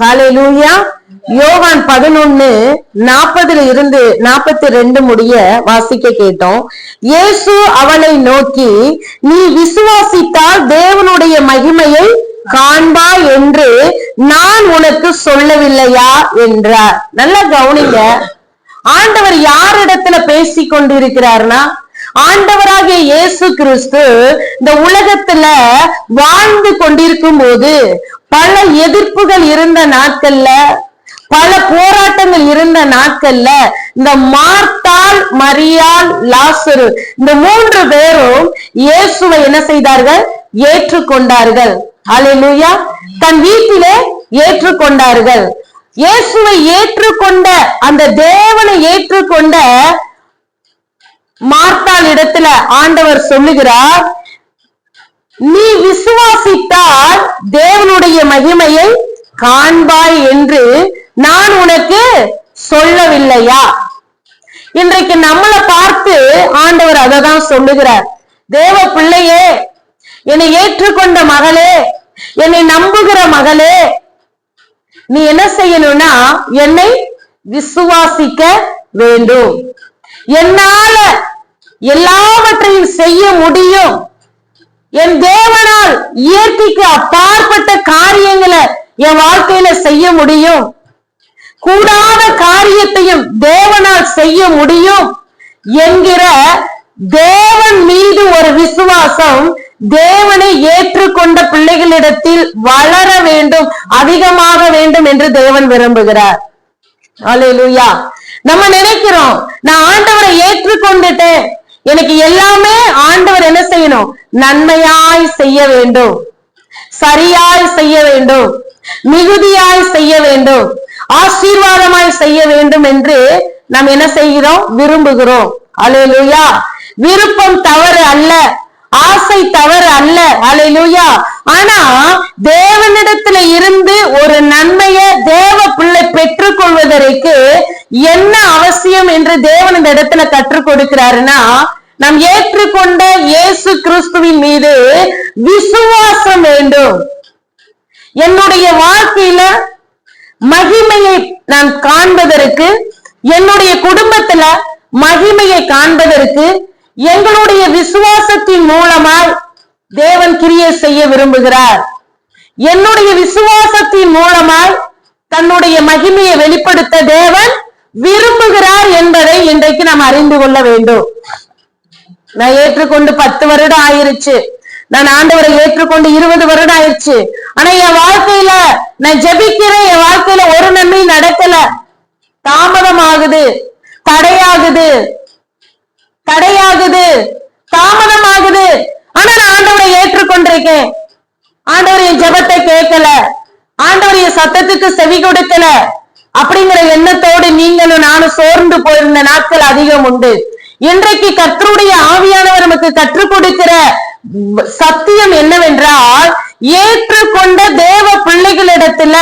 Hallelujah Yohan பதினொன்னு நாற்பதுல இருந்து நாற்பத்தி ரெண்டு முடிய வாசிக்க கேட்டோம். இயேசு அவளை நோக்கி நீ விசுவாசித்தால் தேவனுடைய மகிமையை காண்பா என்று நான் உனக்கு சொல்லவில்லையா? என்றார். நல்லா கவனிங்க. ஆண்டவர் யாரிடத்துல பேசிக் கொண்டிருக்கிறார்னா ஆண்டவராகிய இயேசு கிறிஸ்து இந்த உலகத்துல வாழ்ந்து கொண்டிருக்கும் போது பல எதிர்ப்புகள் இருந்த நாட்கள்ல பல போராட்டங்கள் இருந்த நாட்கள்ல இந்த மார்த்தால் மரியாள் லாசரு இந்த மூன்று பேரும் இயேசுவை என்ன செய்தார்கள்? ஏற்றுக்கொண்டார்கள். அல்லேலூயா தன் வீட்டிலே ஏற்றுக்கொண்டார்கள். இயேசுவை ஏற்றுக்கொண்ட அந்த தேவனை ஏற்றுக்கொண்ட மார்த்தாள் இடத்துல ஆண்டவர் சொல்லுகிறார் நீ விசுவாசித்தால் தேவனுடைய மகிமையை காண்பாய் என்று நான் உனக்கு சொல்லவில்லையா? இன்றைக்கு நம்மளை பார்த்து ஆண்டவர் அதை தான் சொல்லுகிறார். தேவ பிள்ளையே என்னை ஏற்றுக்கொண்ட மகளே என்னை நம்புகிற மகளே நீ என்ன செய்யணும்னா என்னை விசுவாசிக்க வேண்டும். என்னால எல்லாவற்றையும் செய்ய முடியும். என் தேவனால் இயற்கைக்கு அப்பாற்பட்ட காரியங்களை என் வாழ்க்கையில செய்ய முடியும். கூடாத காரியத்தையும் தேவனால் செய்ய முடியும் என்கிற தேவன் மீது ஒரு விசுவாசம் தேவனை ஏற்றுக்கொண்ட பிள்ளைகளிடத்தில் வளர வேண்டும் அதிகமாக வேண்டும் என்று தேவன் விரும்புகிறார். அல்லேலூயா நம்ம நினைக்கிறோம் நான் ஆண்டவரை ஏற்றுக்கொண்டுட்டேன். எனக்கு எல்லாமே ஆண்டவர் என்ன செய்யணும்? நன்மையாய் செய்ய வேண்டும். சரியாய் செய்ய வேண்டும். மிகுதியாய் செய்ய வேண்டும். ஆசீர்வாதமாய் செய்ய வேண்டும் என்று நாம் என்ன செய்கிறோம்? விரும்புகிறோம். அல்லேலூயா விருப்பம் தவறு அல்ல. ஆசை தவறு அல்ல. அல்லேலூயா ஆனா தேவனிடத்துல இருந்து ஒரு நன்மையை தேவ பிள்ளை பெற்றுக் கொள்வதற்கு என்ன அவசியம் என்று தேவன் இந்த இடத்துல கற்றுக் கொடுக்கிறாருன்னா நாம் ஏற்றுக்கொண்ட இயேசு கிறிஸ்துவின் மீது விசுவாசம் வேண்டும். என்னுடைய வாழ்க்கையில மகிமையை நான் காண்பதற்கு என்னுடைய குடும்பத்துல மகிமையை காண்பதற்கு எங்களுடைய விசுவாசத்தின் மூலமாய் தேவன் கிரியை செய்ய விரும்புகிறார். என்னுடைய விசுவாசத்தின் மூலமாய் தன்னுடைய மகிமையை வெளிப்படுத்த தேவன் விரும்புகிறார் என்பதை இன்றைக்கு நாம் அறிந்து கொள்ள வேண்டும். நான் ஏற்றுக்கொண்டு பத்து வருடம் ஆயிருச்சு. நான் ஆண்டவரை ஏற்றுக்கொண்டு இருபது வருடம் ஆயிருச்சு. ஆனா என் வாழ்க்கையில நான் ஜெபிக்கிறேன். என் வாழ்க்கையில ஒரு நன்மை நடக்கல. தாமதமாகுது. தடையாகுது. தடையாகுது. தாமதமாகுது. ஆனா நான் ஆண்டவரை ஏற்றுக்கொண்டிருக்கேன். ஆண்டவர் என் ஜெபத்தை கேட்கல. ஆண்டவர் என் சத்தத்துக்கு செவி கொடுக்கல. அப்படிங்கிற எண்ணத்தோடு நீங்களும் நானும் சோர்ந்து போயிருந்த நாட்கள் அதிகம் உண்டு. இன்றைக்கு கர்த்தருடைய ஆவியானவர் நமக்கு கற்றுக் கொடுக்கிற சத்தியம் என்னவென்றால் ஏற்றுக்கொண்ட தேவ பிள்ளைகளிடத்துல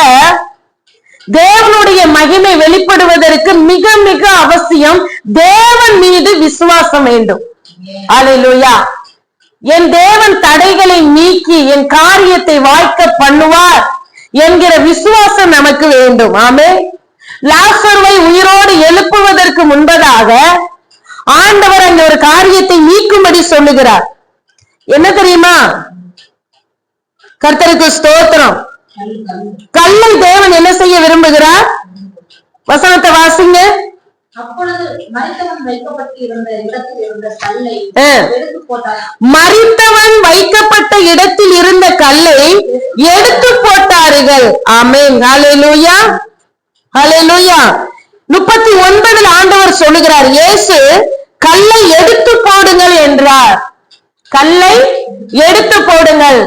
தேவனுடைய மகிமை வெளிப்படுவதற்கு மிக மிக அவசியம் தேவன் மீது விசுவாசம் வேண்டும். அலையிலுயா என் தேவன் தடைகளை நீக்கி என் காரியத்தை வாய்க்க பண்ணுவார் என்கிற விசுவாசம் நமக்கு வேண்டும். ஆமே லாசர்வை உயிரோடு எழுப்புவதற்கு முன்பதாக ஆண்டவர் அந்த ஒரு காரியத்தை நீக்கும்படி சொல்லுகிறார். என்ன தெரியுமா? கர்த்தருக்கு ஸ்தோத்திரம். கல்லை தேவன் என்ன செய்ய விரும்புகிறார்? வசனத்தை வாசிங்க. மறித்தவன் வைக்கப்பட்ட இடத்தில் இருந்த கல்லை எடுத்து போட்டார்கள். ஆமென். ஹalleluya. ஹalleluya. முப்பத்தி ஒன்பதில் ஆண்டவர் சொல்லுகிறார் இயேசு கல்லை எடுத்து போடுங்கள் என்றார். கல்லை எடுத்து போடுங்கள்.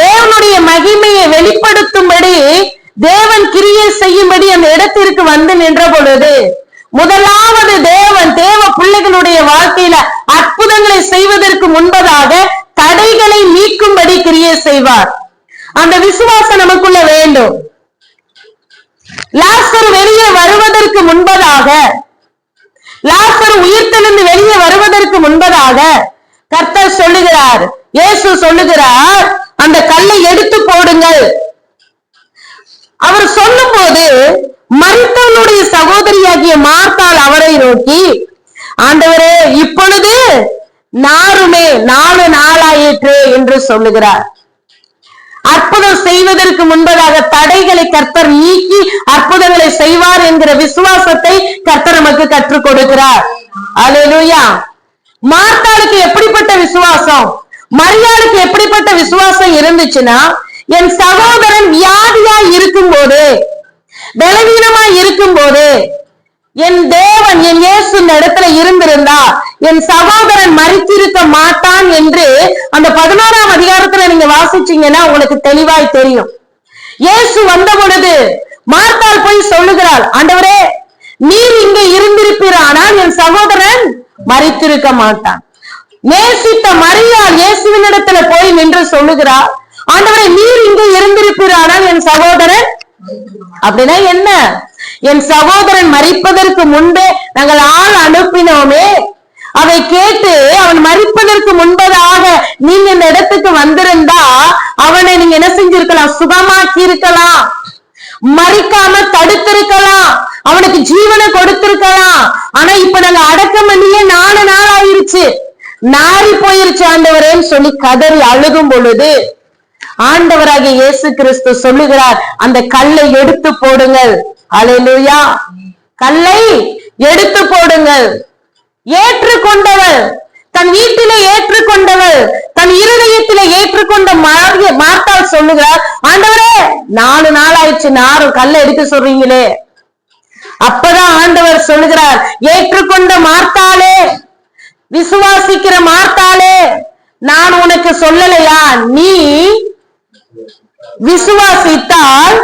தேவனுடைய மகிமையை வெளிப்படுத்தும்படி தேவன் கிரியை செய்யும்படி அந்த இடத்திற்கு வந்து நின்ற பொழுது முதலாவது தேவன் தேவ பிள்ளைகளுடைய வாழ்க்கையில அற்புதங்களை செய்வதற்கு முன்பதாக தடைகளை நீக்கும்படி கிரியை செய்வார். அந்த விசுவாசம் நமக்குள்ள வேண்டும். லாஸ்டர் வெளியே வருவதற்கு முன்பதாக லாசர் உயிர்த்தெழுந்து வெளியே வருவதற்கு முன்பதாக கர்த்தர் சொல்லுகிறார் இயேசு சொல்லுகிறார் அந்த கல்லை எடுத்து போடுங்கள். அவர் சொல்லும் மரித்தவனுடைய சகோதரியாகிய மார்த்தால் அவரை நோக்கி ஆண்டவரே இப்பொழுது நாருமே நாலு நாளாயிற்று என்று சொல்லுகிறார். அற்ப செய்வதற்கு முன்பதாக தடைகளை கர்த்தர் நீக்கி அற்புதங்களை செய்வார் என்கிற விசுவாசத்தை கர்த்தர் நமக்கு கற்றுக் கொடுக்கிறார். அல்லேலூயா மார்த்தாளுக்கு எப்படிப்பட்ட விசுவாசம்? மரியாளுக்கு எப்படிப்பட்ட விசுவாசம் இருந்துச்சுன்னா என் சகோதரன் வியாதியா இருக்கும் போது பலவீனமா இருக்கும் போது என் தேவன் என் இயேசு இடத்துல இருந்திருந்தா என் சகோதரன் மறித்திருக்க மாட்டான் என்று அந்த பதினாறாம் அதிகாரத்துல நீங்க வாசிச்சீங்கன்னா உங்களுக்கு தெளிவாய் தெரியும். இயேசு வந்த பொழுது மார்த்தாள் போய் சொல்லுகிறாள் ஆண்டவரே நீர் இங்கே இருந்திருப்பீரானால் என் சகோதரன் மறித்திருக்க மாட்டான். நேசித்த மரியாள் இயேசுவின் இடத்துல போய் நின்று சொல்லுகிறார் ஆண்டவரே நீர் இங்கே இருந்திருப்பீரானால் என் சகோதரன் அப்படின்னா என்ன? என் சகோதரன் மறிப்பதற்கு முன்பே நாங்கள் ஆள் அனுப்பினோமே. அதை கேட்டு அவன் மறிப்பதற்கு முன்பதாக நீங்க இந்த இடத்துக்கு வந்திருந்தா அவனை நீங்க என்ன செஞ்சிருக்கலாம்? சுகமாக்கி இருக்கலாம் மறிக்காம தடுத்திருக்கலாம். அவனுக்கு ஜீவனை கொடுத்திருக்கலாம். ஆனா இப்ப நாங்க அடக்கம் பண்ணியே நாலு நாள் ஆயிருச்சு நாரி போயிருச்சு ஆண்டவரேன்னு சொல்லி கதறி அழுகும் பொழுது ஆண்டவராகிய இயேசு கிறிஸ்து சொல்லுகிறார் அந்த கல்லை எடுத்து போடுங்கள். அலையிலுயா கல்லை எடுத்து போடுங்கள். ஏற்றுக்கொண்டவள் தன் வீட்டிலே ஏற்றுக்கொண்டவள் தன் இருதயத்திலே ஏற்றுக்கொண்ட மாறிய மார்த்தாள் சொல்லுகிறார் ஆண்டவரே நாலு நாள் ஆயிடுச்சு நாரும் கல்லை எடுக்க சொல்றீங்களே. அப்பதான் ஆண்டவர் சொல்லுகிறார் ஏற்றுக்கொண்ட மார்த்தாளே விசுவாசிக்கிற மார்த்தாளே நான் உனக்கு சொல்லலையா? நீ விசுவாசித்தால்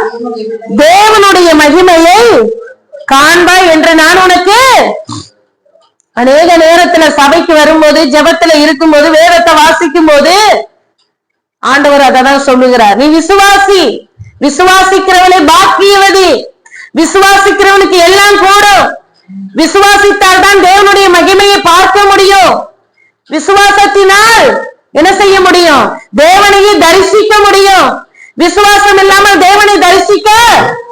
தேவனுடைய மகிமையை காண்பாய் என்று நான் உனக்கு. அநேக நேரத்துல சபைக்கு வரும்போது ஜெபத்துல இருக்கும்போது வேதத்தை வாசிக்கும் போது ஆண்டவர் அததான் சொல்லுகிறார். நீ விசுவாசி. விசுவாசிக்கிறவனை பாக்கியவதி. விசுவாசிக்கிறவனுக்கு எல்லாம் கூடும். விசுவாசித்தால் தான் தேவனுடைய மகிமையை பார்க்க முடியும். விசுவாசத்தினால் என்ன செய்ய முடியும்? தேவனையே தரிசிக்க முடியும். விசுவாசம் இல்லாமல் தேவனை தரிசிக்க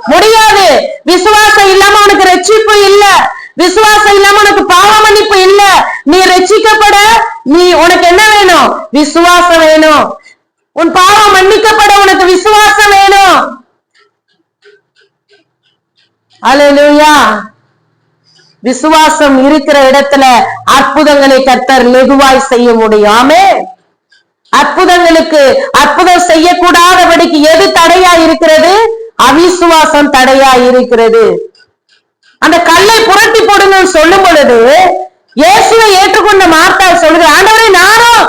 முடியாது. விசுவாசம் இல்லாம உனக்கு ரட்சிப்பு இல்ல. விசுவாசம் இல்லாம உனக்கு பாவ மன்னிப்பு இல்ல. நீ ரட்சிக்கப்பட நீ உனக்கு என்ன வேணும்? விசுவாசம் வேணும். உன் பாவம் மன்னிக்கப்பட உனக்கு விசுவாசம் வேணும். அல்லேலூயா விசுவாசம் இருக்கிற இடத்துல அற்புதங்களை கர்த்தர் லெகுவாய் செய்ய முடியாமே. அற்புதங்களுக்கு அற்புதம் செய்யக்கூடாதபடிக்கு எது தடையா இருக்கிறது? அவிசுவாசம் தடையா இருக்கிறது. அந்த கல்லை புரட்டி போடுங்கன்னு சொல்லும் பொழுது இயேசுவை ஏற்றுக்கொண்ட மார்த்தா சொல்லுது ஆண்டவரே நானும்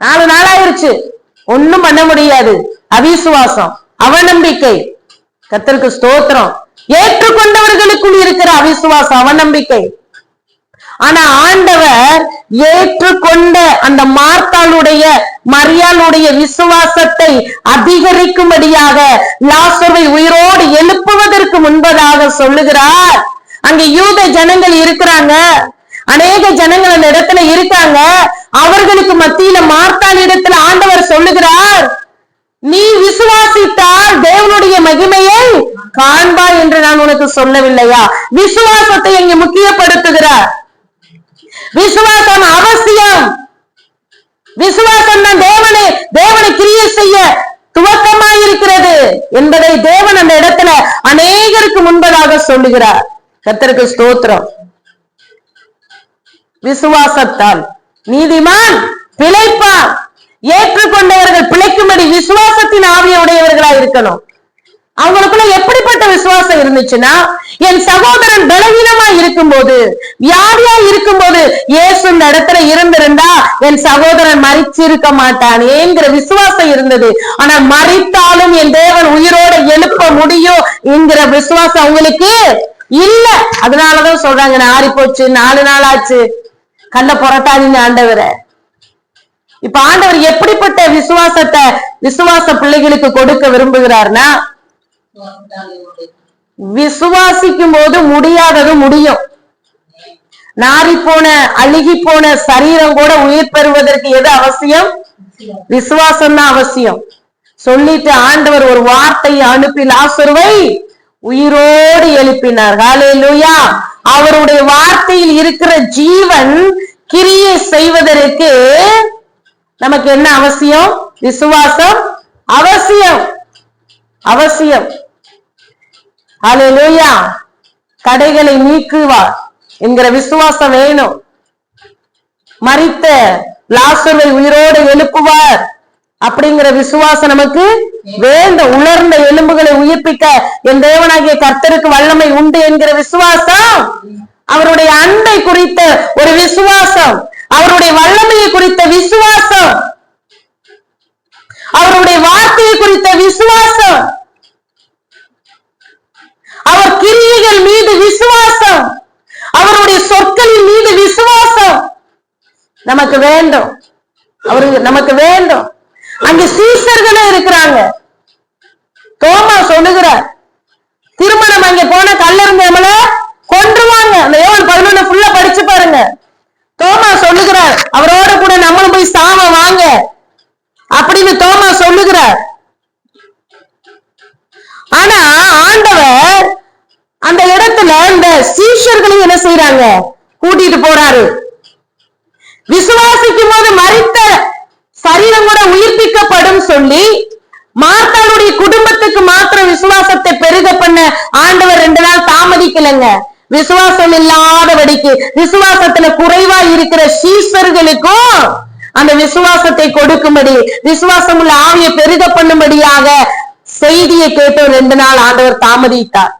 நாலு நாளாயிருச்சு. ஒண்ணும் பண்ண முடியாது. அவிசுவாசம் அவநம்பிக்கை. கத்தருக்கு ஸ்தோத்திரம். ஏற்றுக்கொண்டவர்களுக்குள் இருக்கிற அவிசுவாசம் அவநம்பிக்கை. ஆனா ஆண்டவர் ஏற்றுக்கொண்ட அந்த மார்த்தாளுடைய மரியாளுடைய விசுவாசத்தை அதிகரிக்கும்படியாக லாசர்வை உயிரோடு எழுப்புவதற்கு முன்பதாக சொல்லுகிறார். அங்க யூத ஜனங்கள் இருக்கிறாங்க. அநேக ஜனங்கள் அந்த இடத்துல இருக்காங்க. அவர்களுக்கு மத்தியில மார்த்தாள் இடத்துல ஆண்டவர் சொல்லுகிறார் நீ விசுவாசித்தால் தேவனுடைய மகிமையை காண்பாய் என்று நான் உனக்கு சொல்லவில்லையா? விசுவாசத்தை இங்க முக்கியப்படுத்துகிறார். விசுவாசம் அவசியம். விசுவாசம் தான் தேவனை தேவனை கிரியை செய்ய துவக்கமாயிருக்கிறது என்பதை தேவன் அந்த இடத்துல அநேகருக்கு முன்பதாக சொல்லுகிறார். கத்தருக்கு ஸ்தோத்திரம். விசுவாசத்தால் நீதிமான் பிழைப்பான் ஏற்றுக்கொண்டவர்கள் பிழைக்கும்படி விசுவாசத்தின் ஆவிய உடையவர்களா இருக்கணும். அவங்களுக்குள்ள எப்படிப்பட்ட விசுவாசம் இருந்துச்சுன்னா என் சகோதரன் பலவீனமா இருக்கும்போது வியாதியா இருக்கும்போது இயேசு இந்த இடத்துல இருந்திருந்தா என் சகோதரன் மறிச்சிருக்க மாட்டானேங்கிற விசுவாசம் இருந்தது. ஆனா மறித்தாலும் என் தேவன் உயிரோட எழுப்ப முடியும் என்கிற விசுவாசம் அவங்களுக்கு இல்ல. அதனாலதான் சொல்றாங்க நாரி போச்சு நாலு நாள் ஆச்சு கண்ட புரட்டாதீங்க ஆண்டவரை. இப்ப ஆண்டவர் எப்படிப்பட்ட விசுவாசத்தை விசுவாச பிள்ளைகளுக்கு கொடுக்க விரும்புகிறார்னா விசுவாசிக்கும் போது முடியாதது முடியும். நாரி போன அழுகி போன சரீரம் கூட உயிர் பெறுவதற்கு எது அவசியம்? விசுவாசம் தான் அவசியம். சொல்லிட்டு ஆண்டவர் ஒரு வார்த்தையை அனுப்பி லாசுருவை உயிரோடு எழுப்பினார். ஹalleluya. அவருடைய வார்த்தையில் இருக்கிற ஜீவன் கிரியை செய்வதற்கு நமக்கு என்ன அவசியம்? விசுவாசம் அவசியம். அவசியம். அலையா தடைகளை நீக்குவார் என்கிற விசுவாசம் வேணும். மறித்த லாசுவை உயிரோடு எழுப்புவார் அப்படிங்கிற விசுவாசம் நமக்கு வேண்டும். உலர்ந்த எலும்புகளை உயிர்ப்பிக்க என் தேவனாகிய கர்த்தருக்கு வல்லமை உண்டு என்கிற விசுவாசம். அவருடைய அன்பை குறித்த ஒரு விசுவாசம். அவருடைய வல்லமையை குறித்த விசுவாசம். அவருடைய வார்த்தையை குறித்த விசுவாசம். அவர் கிரியைகள் மீது விசுவாசம். அவருடைய சொற்களின் மீது விசுவாசம். நமக்கு வேண்டும். அவரு நமக்கு வேண்டும். அங்க சீசர்களும் இருக்கிறாங்க. தோமா சொல்லுகிறார் திருமணம் அங்க போன கல்லறிஞ்சவங்கள கொன்றுவாங்க. அந்த யோவான் பதினொன்னு ஃபுல்லா படிச்சு பாருங்க. தோமா சொல்லுகிறார் அவரோட கூட நம்மளும் போய் சாம வாங்க. அப்படின்னு தோமா சொல்லுகிறார். ஆனா ஆண்டவர் அந்த இடத்துல இந்த சீஷர்களையும் என்ன செய்யறாங்க கூட்டிட்டு போறாரு. விசுவாசிக்கும் போது மறித்த சரீரம் கூட உயிர்ப்பிக்கப்படும் சொல்லி மார்த்தாளுடைய குடும்பத்துக்கு மாத்திரம் விசுவாசத்தை பெருக பண்ண ஆண்டவர் ரெண்டு நாள் தாமதிக்கலைங்க. விசுவாசம் இல்லாதபடிக்கு விசுவாசத்துல குறைவா இருக்கிற சீசர்களுக்கும் அந்த விசுவாசத்தை கொடுக்கும்படி விசுவாசம் உள்ள ஆவியை பெருக பண்ணும்படியாக செய்தியை கேட்டு ரெண்டு நாள் ஆண்டவர் தாமதித்தார்.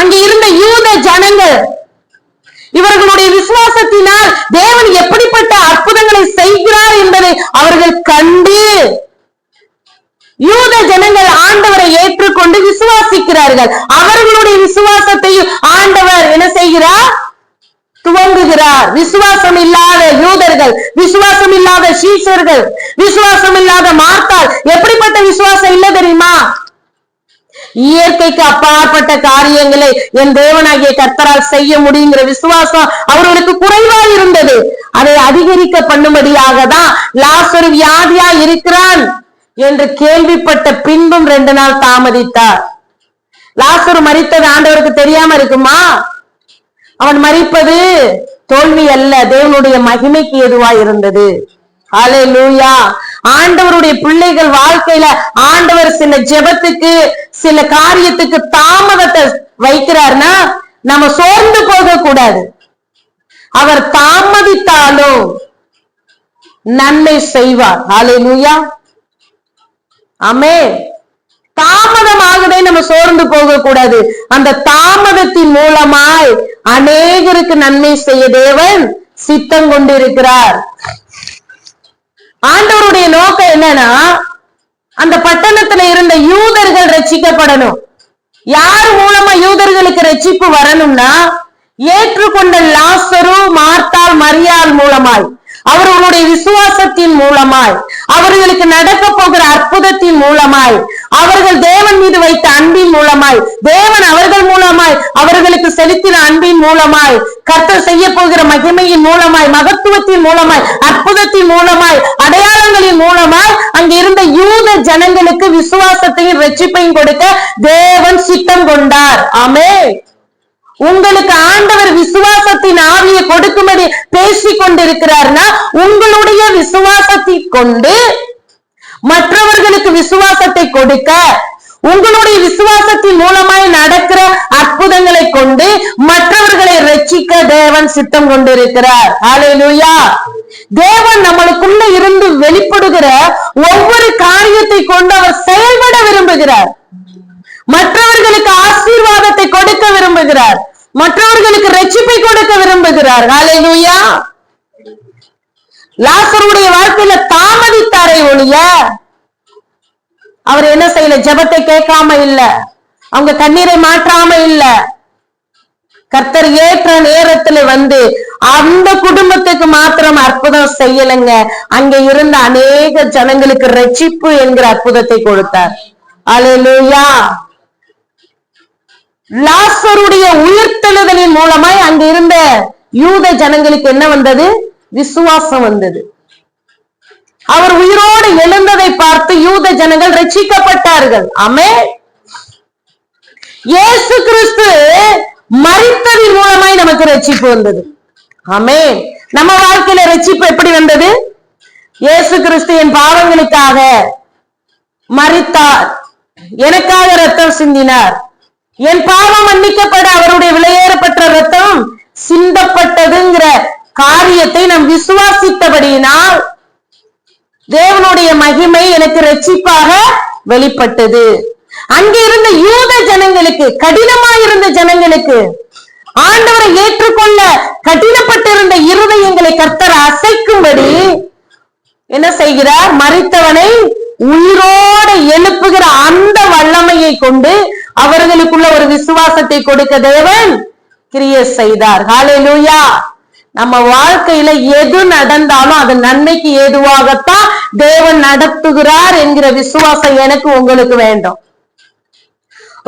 அங்க இருந்த யூத ஜனங்கள். இவர்களுடைய விசுவாசத்தினால் தேவன் எப்படிப்பட்ட அற்புதங்களை செய்கிறார் என்பதை அவர்கள் கண்டு யூத ஜனங்கள் ஆண்டவரை ஏற்றுக்கொண்டு விசுவாசிக்கிறார்கள். அவர்களுடைய விசுவாசத்தையும் ஆண்டவர் என்ன செய்கிறார்? துவங்குகிறார். விசுவாசம் இல்லாத யூதர்கள் விசுவாசம் இல்லாத சீசர்கள் விசுவாசம் இல்லாத மார்த்தால் எப்படிப்பட்ட விசுவாசம் இல்ல தெரியுமா? இயற்கைக்கு அப்பாற்பட்ட காரியங்களை என் தேவனாகிய கர்த்தரால் செய்ய முடியுங்கிற விசுவாசம் அவர்களுக்கு குறைவா இருந்தது. அதை அதிகரிக்க பண்ணும்படியாக தான் லாசர் வியாதியா இருக்கிறான் என்று கேள்விப்பட்ட பின்பும் ரெண்டு நாள் தாமதித்தார். லாசரு மறித்தது ஆண்டவருக்கு தெரியாம இருக்குமா? அவன் மறிப்பது தோல்வி அல்ல தேவனுடைய மகிமைக்கு எதுவா இருந்தது. ஹalleluya. ஆண்டவருடைய பிள்ளைகள் வாழ்க்கையில ஆண்டவர் சில ஜெபத்துக்கு சில காரியத்துக்கு தாமதத்தை வைக்கிறார்னா நம்ம சோர்ந்து போக கூடாது அவர் தாமதித்தாலும் நன்மை செய்வார். ஹalleluya ஆமே தாமதமாகவே நம்ம சோர்ந்து போக கூடாது அந்த தாமதத்தின் மூலமாய் அநேகருக்கு நன்மை செய்ய தேவன் சித்தம் கொண்டிருக்கிறார். ஆண்டவருடைய நோக்கம் என்னன்னா அந்த பட்டணத்துல இருந்த யூதர்கள் ரட்சிக்கப்படணும். யார் மூலமா யூதர்களுக்கு ரட்சிப்பு வரணும்னா ஏற்றுக்கொண்ட லாசரு மார்த்தால் மரியாள் மூலமாய் அவர்களுடைய விசுவாசத்தின் மூலமாய் அவர்களுக்கு நடக்க போகிற அற்புதத்தின் மூலமாய் அவர்கள் தேவன் மீது வைத்த அன்பின் மூலமாய் தேவன் அவர்கள் மூலமாய் அவர்களுக்கு செலுத்தின அன்பின் மூலமாய் கர்த்தர் செய்ய போகிற மகிமையின் மூலமாய் மகத்துவத்தின் மூலமாய் அற்புதத்தின் மூலமாய் அடையாளங்களின் மூலமாய் அங்க இருந்த யூத ஜனங்களுக்கு விசுவாசத்தையும் ரட்சிப்பையும் கொடுக்க தேவன் சித்தம் கொண்டார். ஆமே உங்களுக்கு ஆண்டவர் விசுவாசத்தின் ஆவியை கொடுக்கும்படி பேசிக் கொண்டிருக்கிறார்னா உங்களுடைய விசுவாசத்தை கொண்டு மற்றவர்களுக்கு விசுவாசத்தை கொடுக்க உங்களுடைய விசுவாசத்தின் மூலமாய் நடக்கிற அற்புதங்களை கொண்டு மற்றவர்களை ரட்சிக்க தேவன் சித்தம் கொண்டிருக்கிறார். ஹalleluya தேவன் நம்மளுக்குள்ள இருந்து வெளிப்படுகிற ஒவ்வொரு காரியத்தை கொண்டு அவர் செயல்பட விரும்புகிறார். மற்றவர்களுக்கு ஆசீர்வாதத்தை கொடுக்க விரும்புகிறார். மற்றவர்களுக்கு ரட்சிப்பை கொடுக்க விரும்புகிறார். ஹalleluya லாசருடைய வாழ்க்கையில தாமதித்தாரை ஒழிய அவர் என்ன செய்யல? ஜெபத்தை கேட்காம இல்ல. அவங்க கண்ணீரை மாற்றாம இல்ல. கர்த்தர் ஏற்ற நேரத்துல வந்து அந்த குடும்பத்துக்கு மாத்திரம் அற்புதம் செய்யலைங்க. அங்க இருந்த அநேக ஜனங்களுக்கு ரட்சிப்பு என்கிற அற்புதத்தை கொடுத்தார். அல்லேலூயா லாசருடைய உயிர்த்தெழுதலின் மூலமாய் அங்க இருந்த யூத ஜனங்களுக்கு என்ன வந்தது? விசுவாசம் வந்தது. அவர் உயிரோடு எழுந்ததை பார்த்து யூத ஜனங்கள் ரட்சிக்கப்பட்டார்கள் அமே இயேசு கிறிஸ்து மறித்ததின் மூலமாய் நமக்கு ரட்சிப்பு வந்தது. அமே நம்ம வாழ்க்கையில ரட்சிப்பு எப்படி வந்தது? இயேசு கிறிஸ்து என் பாவங்களுக்காக மறித்தார் எனக்காக ரத்தம் சிந்தினார். என் பாவம் மன்னிக்கப்பட அவருடைய விலையேறப்பட்ட ரத்தம் சிந்தப்பட்டதுங்கிற காரியத்தை நாம் விசுவாசித்தபடியினால் தேவனுடைய மகிமை எனக்கு ரட்சிப்பாக வெளிப்பட்டது. அங்கே இருந்த யூத ஜனங்களுக்கு கடினமாயிருந்த ஜனங்களுக்கு ஆண்டவரை ஏற்றுக்கொள்ள கடினப்பட்டிருந்த இருதயங்களை கர்த்தர் அசைக்கும்படி என்ன செய்கிறார்? மறித்தவனை உயிரோட எழுப்புகிற அந்த வல்லமையை கொண்டு அவர்களுக்குள்ள ஒரு விசுவாசத்தை கொடுக்க தேவன் கிரிய செய்தார். ஹalleluya. நம்ம வாழ்க்கையில எது நடந்தாலும் அது நன்மைக்கு ஏதுவாகத்தான் தேவன் நடத்துகிறார் என்கிற விசுவாசம் எனக்கு உங்களுக்கு வேண்டும்.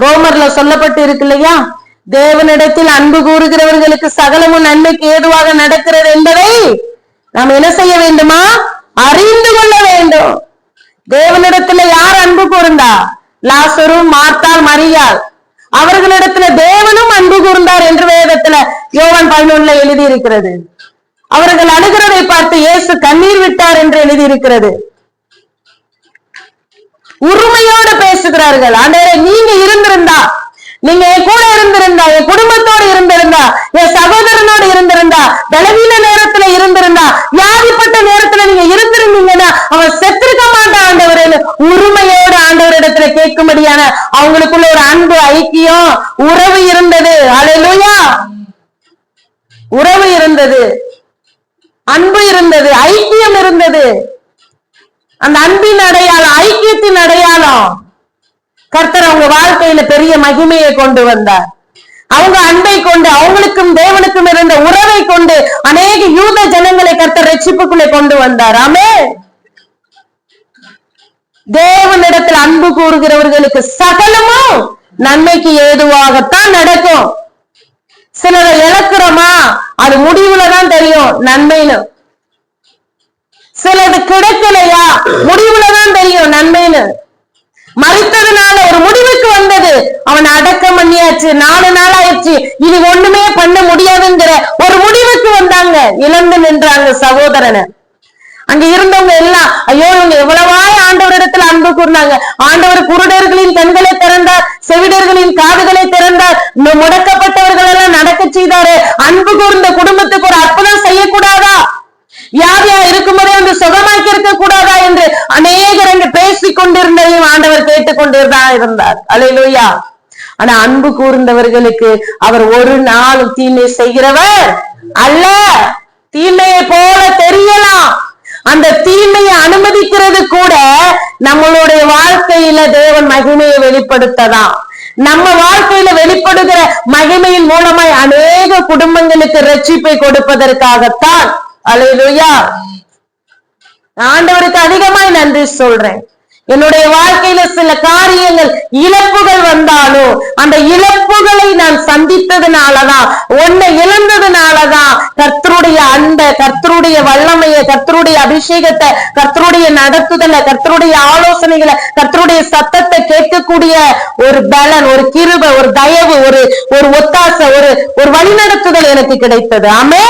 ரோமர்ல சொல்லப்பட்டு இருக்கு இல்லையா? தேவனிடத்தில் அன்பு கூறுகிறவர்களுக்கு சகலமும் நன்மைக்கு ஏதுவாக நடக்கிறது என்பதை நாம் என்ன செய்ய வேண்டுமா? அறிந்து கொள்ள வேண்டும். தேவனிடத்துல யார் அன்பு கூர்ந்தா? லாசரும் மார்த்தாள் மரியாள். அவர்களிடத்துல தேவனும் அன்பு கூர்ந்தார் என்று வேதத்துல யோவான் பதினொன்னுல எழுதி இருக்கிறது அவர்கள் அழுகிறதை பார்த்து இயேசு கண்ணீர் விட்டார் என்று எழுதி இருக்கிறது உரிமையோடு பேசுகிறார்கள். ஆண்டவரே நீங்க இருந்திருந்தா நீங்க என் கூட இருந்திருந்தா என் குடும்பத்தோடு இருந்திருந்தா என் சகோதரனோடு இருந்திருந்தா பலவீன நேரத்துல இருந்திருந்தா வியாதிப்பட்ட நேரத்துல நீங்க இருந்திருந்தீங்கன்னா அவன் செத்திருக்க மாட்டான் ஆண்டவரேன்னு உரிமையோடு ஆண்டவரிடத்துல கேட்கும்படியான அவங்களுக்குள்ள ஒரு அன்பு ஐக்கியம் உறவு இருந்தது. அலையிலுயா உறவு இருந்தது. அன்பு இருந்தது. ஐக்கியம் இருந்தது. அந்த அன்பின் அடையாளம் ஐக்கியத்தின் அடையாளம் கர்த்தர் அவங்க வாழ்க்கையில பெரிய மகிமையை கொண்டு வந்தார். அவங்க அன்பை கொண்டு அவங்களுக்கும் தேவனுக்கும் இருந்த உறவை கொண்டு அநேக யூத ஜனங்களை கர்த்தர் ரட்சிப்புக்குள்ளே கொண்டு வந்தார். ஆமே தேவனிடத்தில் அன்பு கூறுகிறவர்களுக்கு சகலமும் நன்மைக்கு ஏதுவாகத்தான் நடக்கும். சிலரை இழக்கிறோமா? அது முடிவுல தான் தெரியும் நன்மைன்னு. சிலது கிடைக்கலையா? முடிவுல தான் தெரியும் நன்மைன்னு. மறித்ததுனால ஒரு முடிவுக்கு வந்தது. அவன் அடக்கம் பண்ணியாச்சு. நாலு நாள் ஆயிடுச்சு இனி ஒண்ணுமே பண்ண முடியாதுங்கிற ஒரு முடிவுக்கு வந்தாங்க. இழந்து நின்றாங்க சகோதரனை. அங்க இருந்தவங்க எல்லாம் ஐயோ இவங்க எவ்வளவாய் ஆண்டவரிடத்துல அன்பு கூர்ந்தாங்க. ஆண்டவர் குருடர்களின் கண்களை திறந்தார் செவிடர்களின் காதுகளை திறந்தார். முடக்கப்பட்டவர்கள் எல்லாம் நடக்க செய்தாரு. அன்பு கூர்ந்த குடும்பத்துக்கு ஒரு அற்புதம் செய்யக்கூடாதா? வியாதியா இருக்கும்போதே வந்து சுகமாக்கி இருக்க கூடாதா என்று அநேகர் அங்கு பேசிக் கொண்டிருந்ததையும் ஆண்டவர் கேட்டுக்கொண்டிருந்தா இருந்தார். அலையிலோயா. ஆனா அன்பு கூர்ந்தவர்களுக்கு அவர் ஒரு நாளும் தீமை செய்கிறவர் அல்ல. தீமையை போல தெரியலாம். அந்த தீமையை அனுமதிக்கிறது கூட நம்மளுடைய வாழ்க்கையில தேவன் மகிமையை வெளிப்படுத்ததான் நம்ம வாழ்க்கையில வெளிப்படுகிற மகிமையின் மூலமாய் அநேக குடும்பங்களுக்கு ரட்சிப்பை கொடுப்பதற்காகத்தான். அலையிலுயா ஆண்டவருக்கு அதிகமாய் நன்றி சொல்றேன். என்னுடைய வாழ்க்கையில சில காரியங்கள் இழப்புகள் வந்தாலும் அந்த இழப்புகளை நான் சந்தித்ததுனாலதான் ஒன்னை இழந்ததுனாலதான் கர்த்தருடைய அந்த கர்த்தருடைய வல்லமையை கர்த்தருடைய அபிஷேகத்தை கர்த்தருடைய நடத்துதலை கர்த்தருடைய ஆலோசனைகளை கர்த்தருடைய சத்தத்தை கேட்கக்கூடிய ஒரு பலன் ஒரு கிருப ஒரு தயவு ஒரு ஒரு ஒத்தாசை ஒரு ஒரு வழிநடத்துதல் எனக்கு கிடைத்தது. ஆமே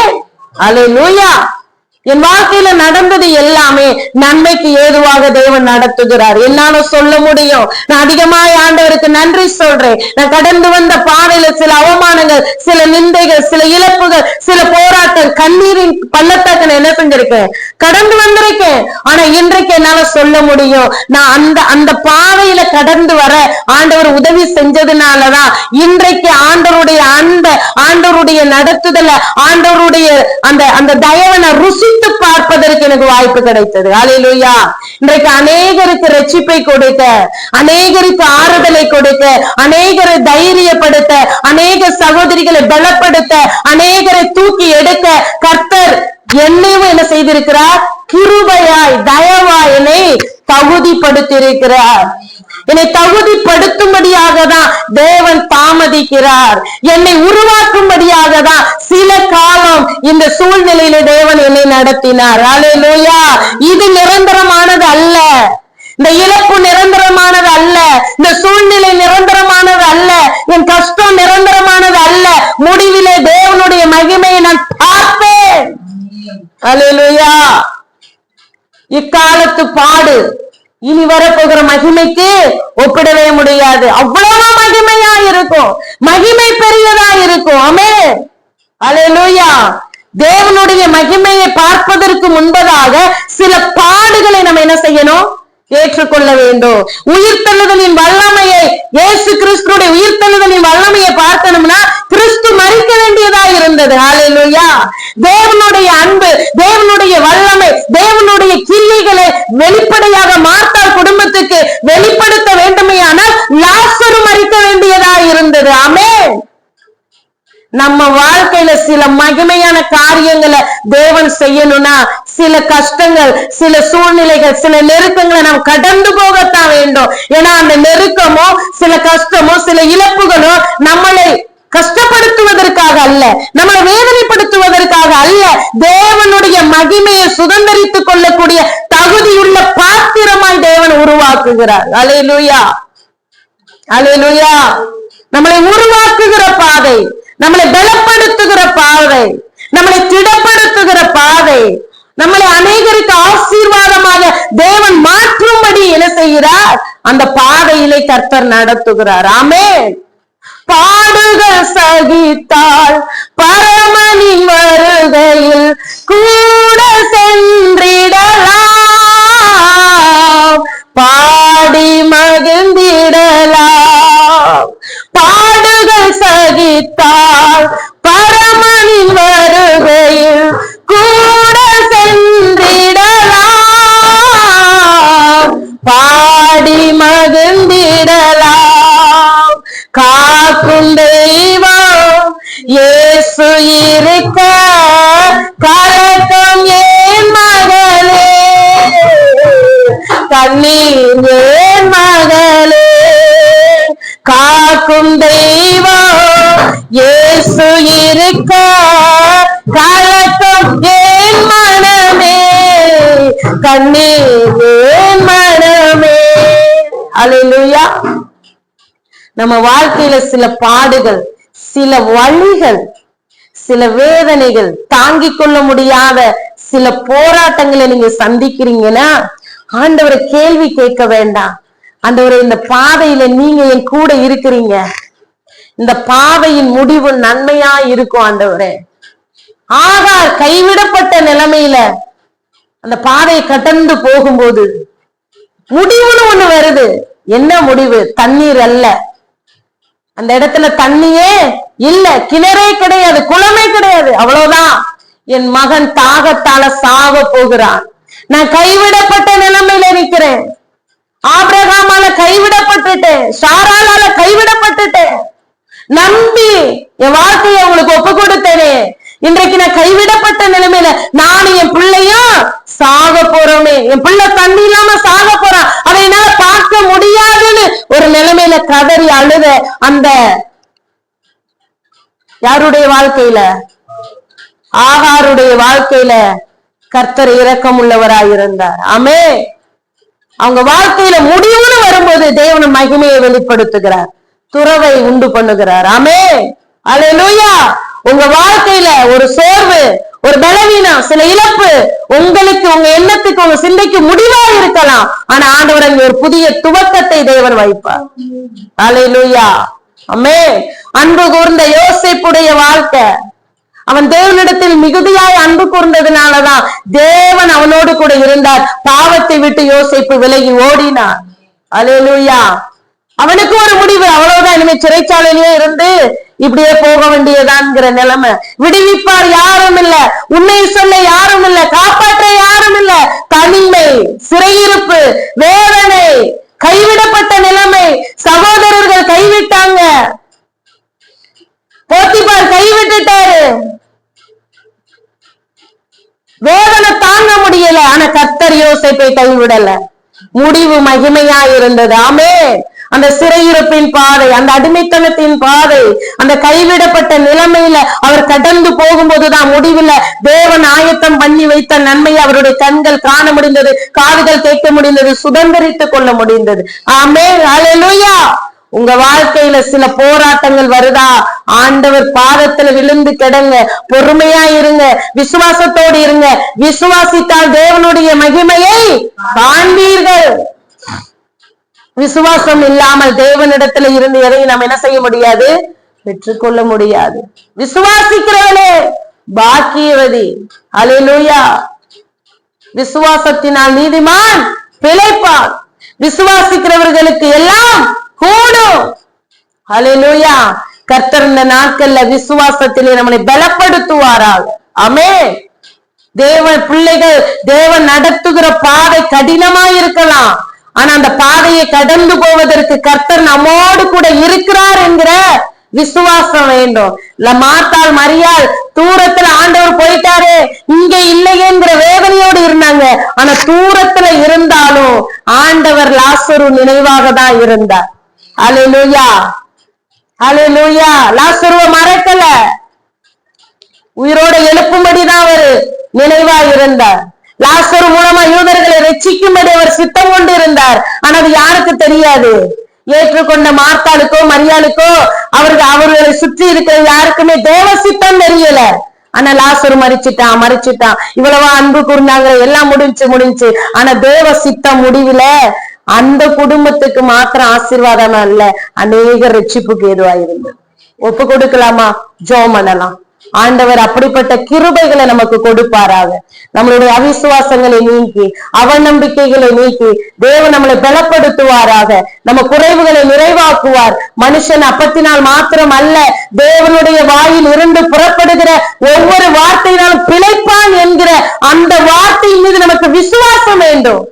அல்லேலூயா என் வாழ்க்கையில நடந்தது எல்லாமே நன்மைக்கு ஏதுவாக தேவன் நடத்துகிறார். என்னால சொல்ல முடியும். நான் அதிகமாய் ஆண்டவருக்கு நன்றி சொல்றேன். நான் கடந்து வந்த பாதையில சில அவமானங்கள் சில நிந்தைகள் சில இழப்புகள் சில போராட்டம் கண்ணீரின் பல்ல செஞ்சிருக்கேன் கடந்து வந்திருக்கேன். ஆனா இன்றைக்கு என்னால சொல்ல முடியும். நான் அந்த அந்த பாதையில கடந்து வர ஆண்டவர் உதவி செஞ்சதுனாலதான் இன்றைக்கு ஆண்டவருடைய அந்த ஆண்டவருடைய நடத்துதல ஆண்டவருடைய அந்த அந்த தயவனை ருசித்து பார்ப்பதற்கு எனக்கு வாய்ப்பு கிடைத்தது. அலையிலுயா இன்றைக்கு அநேகருக்கு ரட்சிப்பை கொடுக்க அநேகருக்கு ஆறுதலை கொடுக்க அநேகரை தைரியப்படுத்த அநேக சகோதரிகளை பலப்படுத்த அநேகரை தூக்கி எடுக்க கர்த்தர் என்னையும் என்ன செய்திருக்கிறார்? கிருபையாய் தயவாய் என்னை தகுதிப்படுத்தியிருக்கிறார். என்னை தகுதிப்படுத்தும்படியாக தான் தேவன் தாமதிக்கிறார். என்னை உருவாக்கும்படியாக தான் சில காலம் இந்த சூழ்நிலையில தேவன் என்னை நடத்தினார். அலே லோயா இது நிரந்தரமானது அல்ல. இந்த இழப்பு நிரந்தரமானது அல்ல. இந்த சூழ்நிலை நிரந்தரமானது அல்ல என் கஷ்டம் நிரந்தரமானது அல்ல முடிவிலே தேவனுடைய மகிமையை நான் பார்ப்பேன் அல்லேலூயா இக்காலத்து பாடு? இனி வரப்போகிற மகிமைக்கு ஒப்பிடவே முடியாது. அவ்வளவு மகிமையா இருக்கும். மகிமை பெரியதா இருக்கும். அமே அலையலூயா தேவனுடைய மகிமையை பார்ப்பதற்கு முன்பதாக சில பாடுகளை நம்ம என்ன செய்யணும்? ஏற்றுக்கொள்ள வேண்டும். உயிர்த்தெழுதலின் வல்லமையை இயேசு கிறிஸ்துடைய உயிர்த்தெழுதலின் வல்லமையை பார்க்கணும்னா கிறிஸ்து மறிக்க வேண்டியதா இருந்தது. ஹalleluya தேவனுடைய அன்பு தேவனுடைய வல்லமை தேவனுடைய கிரியைகளை வெளிப்படையாக மார்த்தாள் குடும்பத்துக்கு வெளிப்படுத்த வேண்டுமையானால் லாசரு மறிக்க வேண்டியதா இருந்தது. அமே நம்ம வாழ்க்கையில சில மகிமையான காரியங்களை தேவன் செய்யணும்னா சில கஷ்டங்கள் சில சூழ்நிலைகள் சில நெருக்கங்களை நாம் கடந்து போகத்தான் வேண்டும். ஏன்னா அந்த நெருக்கமோ சில கஷ்டமோ சில இழப்புகளோ நம்மளை கஷ்டப்படுத்துவதற்காக அல்ல நம்மளை வேதனைப்படுத்துவதற்காக அல்ல. தேவனுடைய மகிமையை சுதந்திரித்துக் கொள்ளக்கூடிய தகுதியுள்ள பாத்திரமாய் தேவன் உருவாக்குகிறார். அலையிலுயா அலையிலுயா நம்மளை உருவாக்குகிற பாதை. நம்மளை பலப்படுத்துகிற பாதை நம்மளை திடப்படுத்துகிற பாதை நம்மளை அநேகருக்கு ஆசீர்வாதமாக தேவன் மாற்றும்படி என்ன செய்கிறார்? அந்த பாதையிலே கர்த்தர் நடத்துகிறார். ஆமே பாடுகள் சகித்தால் பரமணி வருகையில் கூட சென்றிடலாம். நம்ம வாழ்க்கையில சில பாடுகள் சில வழிகள் சில வேதனைகள் தாங்கிக் கொள்ள முடியாத சில போராட்டங்களை நீங்க சந்திக்கிறீங்கன்னா ஆண்டவரை கேள்வி கேட்க வேண்டாம். ஆண்டவரை இந்த பாதையில நீங்க என் கூட இருக்கிறீங்க. இந்த பாதையின் முடிவு நன்மையா இருக்கும் ஆண்டவரே. ஆகார் கைவிடப்பட்ட நிலைமையில அந்த பாதையை கடந்து போகும்போது முடிவுன்னு ஒண்ணு வருது. என்ன முடிவு? தண்ணீர் அல்ல. அந்த இடத்துல தண்ணியே இல்ல கிணறே கிடையாது குளமே கிடையாது அவ்வளவுதான். என் மகன் தாகத்தால சாக போகிறான். நான் கைவிடப்பட்ட நிலைமையில நிக்கிறேன் ஆபிரகாமால கைவிடப்பட்டுட்டேன் சாராளால கைவிடப்பட்டுட்டேன். நம்பி என் வாழ்க்கையை உங்களுக்கு ஒப்பு கொடுத்தேனே. இன்றைக்கு நான் கைவிடப்பட்ட நிலைமையில நானும் என் பிள்ளையும் சாக போறோமே. என் பிள்ளை தண்ணி இல்லாம சாக போறான் அதை என்னால பார்க்க ஒரு நிலைமையில கதறி அழுத அந்த யாருடைய வாழ்க்கையில? ஆகாருடைய வாழ்க்கையில கர்த்தர் இரக்கம் உள்ளவராய் இருந்தார் ஆமே. அவங்க வாழ்க்கையில முடிவுன்னு வரும்போது தேவன மகிமையை வெளிப்படுத்துகிறார். துறவை உண்டு பண்ணுகிறார். ஆமே. அல்லேலூயா உங்க வாழ்க்கையில ஒரு சோர்வு ஒரு பலவீனம் சில இழப்பு உங்களுக்கு உங்க எண்ணத்துக்கு உங்க சிந்தைக்கு முடிவா இருக்கலாம். ஆனா ஆண்டவர் அங்கே ஒரு புதிய துவக்கத்தை தேவன் வைப்பார். லூயா அம்மே அன்பு கூர்ந்த யோசிப்புடைய வாழ்க்கை. அவன் தேவனிடத்தில் மிகுதியாய் அன்பு கூர்ந்ததுனாலதான் தேவன் அவனோடு கூட இருந்தார். பாவத்தை விட்டு யோசிப்பு விலகி ஓடினார். அலேலூயா அவனுக்கு ஒரு முடிவு அவ்வளவுதான். இனிமே சிறைச்சாலையிலேயே இருந்து இப்படியே போக வேண்டியதான்ங்கிற நிலைமை. விடுவிப்பார் யாரும் இல்ல உண்மை சொல்ல யாரும் இல்ல காப்பாற்ற யாரும் இல்ல தனிமை சிறையிருப்பு வேதனை கைவிடப்பட்ட நிலைமை. சகோதரர்கள் கைவிட்டாங்க. போத்திபார் கைவிட்டுட்டாரு. வேதனை தாங்க முடியல. ஆனா கத்தர் யோசிப்பை கைவிடல. முடிவு மகிமையா இருந்தது. ஆமே அந்த சிறையிருப்பின் பாதை அந்த அடிமைத்தனத்தின் பாதை அந்த கைவிடப்பட்ட நிலைமையில அவர் கடந்து போகும்போதுதான் முடிவில் தேவன் ஆயத்தம் பண்ணி வைத்த நன்மையை அவருடைய கண்கள் காண முடிந்தது காதுகள் கேட்க முடிந்தது சுதந்திரித்துக் கொள்ள முடிந்தது. ஆமே அலையா உங்க வாழ்க்கையில சில போராட்டங்கள் வருதா? ஆண்டவர் பாதத்துல விழுந்து கிடங்க பொறுமையா இருங்க விசுவாசத்தோடு இருங்க. விசுவாசித்தால் தேவனுடைய மகிமையை காண்பீர்கள். விசுவாசம் இல்லாமல் தேவனிடத்துல இருந்து எதையும் நம்ம என்ன செய்ய முடியாது? பெற்றுக்கொள்ள முடியாது. விசுவாசிக்கிறவனே பாக்கியவதி. அலையிலூயா விசுவாசத்தினால் நீதிமான் பிழைப்பான். விசுவாசிக்கிறவர்களுக்கு எல்லாம் கூடும். ஹalleluya கர்த்தர் இந்த நாட்கள்ல விசுவாசத்திலே நம்மளை பலப்படுத்துவாராள் அமே தேவன் பிள்ளைகள் தேவன் நடத்துகிற பாதை கடினமா இருக்கலாம் ஆனா அந்த பாதையை கடந்து போவதற்கு கர்த்தர் நம்மோடு கூட இருக்கிறார் என்கிற விசுவாசம் வேண்டும். இல்ல மாத்தாள் மரியாள் தூரத்துல ஆண்டவர் போயிட்டாரு இங்க இல்லையேங்கிற வேதனையோடு இருந்தாங்க. ஆனா தூரத்துல இருந்தாலும் ஆண்டவர் லாசரு நினைவாக தான் இருந்தார். அலையிலூயா அலையிலூயா லாசருவ மறக்கல. உயிரோட எழுப்பும்படிதான் அவரு நினைவா இருந்தார். லாஸ்டர் மூலமா யூதர்களை ரட்சிக்கும்படி அவர் சித்தம் கொண்டு இருந்தார் ஆனா அது யாருக்கு தெரியாது? ஏற்றுக்கொண்ட மார்த்தாளுக்கோ மரியாளுக்கோ அவருக்கு அவர்களை சுற்றி இருக்கிற யாருக்குமே தேவ சித்தம் தெரியல. ஆனா லாசரு மறிச்சிட்டான் மறிச்சிட்டான் இவ்வளவா அன்பு கூர்ந்தாங்க எல்லாம் முடிஞ்சு முடிஞ்சு. ஆனா தேவ சித்தம் முடிவுல அந்த குடும்பத்துக்கு மாத்திரம் ஆசீர்வாதம் அல்ல. அநேக ரட்சிப்புக்கு ஏதுவா ஒப்பு கொடுக்கலாமா? ஜோம் பண்ணலாம். ஆண்டவர் அப்படிப்பட்ட கிருபைகளை நமக்கு கொடுப்பாராக. நம்மளுடைய அவிசுவாசங்களை நீக்கி அவநம்பிக்கைகளை நீக்கி தேவன் நம்மளை பலப்படுத்துவாராக. நம்ம குறைவுகளை நிறைவாக்குவார். மனுஷன் அப்பத்தினால் மாத்திரம் அல்ல தேவனுடைய வாயில் இருந்து புறப்படுகிற ஒவ்வொரு வார்த்தையினாலும் பிழைப்பான் என்கிற அந்த வார்த்தையின் மீது நமக்கு விசுவாசம் வேண்டும்.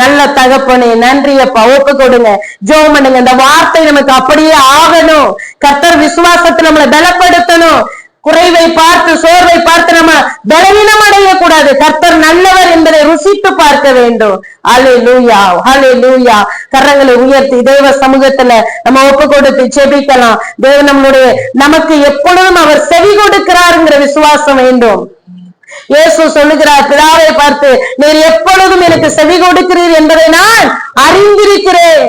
நல்ல தகப்பனே நன்றி அப்பா. ஒப்பு கொடுங்க. ஜோம் பண்ணுங்க. இந்த வார்த்தை நமக்கு அப்படியே ஆகணும். கத்தர் விசுவாசத்தை நம்மளை பலப்படுத்தணும். குறைவை பார்த்து சோர்வை பார்த்து நம்ம பலவீனம் அடையக்கூடாது. கர்த்தர் நல்லவர் என்பதை ருசித்து பார்க்க வேண்டும். அலே லூயா அலே லூயா கரங்களை உயர்த்தி தேவ சமூகத்துல நம்ம ஒப்பு கொடுத்து செபிக்கலாம் தேவ நம்மளுடைய நமக்கு எப்பொழுதும் அவர் செவி கொடுக்கிறாருங்கிற விசுவாசம் வேண்டும். இயேசு சொல்லுகிறார் பிதாவை பார்த்து நீர் எப்பொழுதும் எனக்கு செவி கொடுக்கிறீர் என்பதை நான் அறிந்திருக்கிறேன்.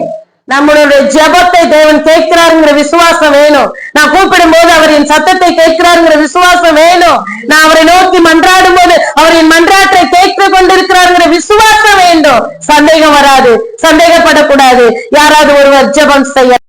நம்மளுடைய ஜெபத்தை தேவன் கேட்கிறாருங்கிற விசுவாசம் வேணும். நான் கூப்பிடும் போது அவர் என் சத்தத்தை கேட்கிறாருங்கிற விசுவாசம் வேணும். நான் அவரை நோக்கி மன்றாடும் போது அவர் என் மன்றாட்டை கேட்டுக் கொண்டிருக்கிறாருங்கிற விசுவாசம் வேண்டும். சந்தேகம் வராது. சந்தேகப்படக்கூடாது. யாராவது ஒருவர் ஜெபம் செய்ய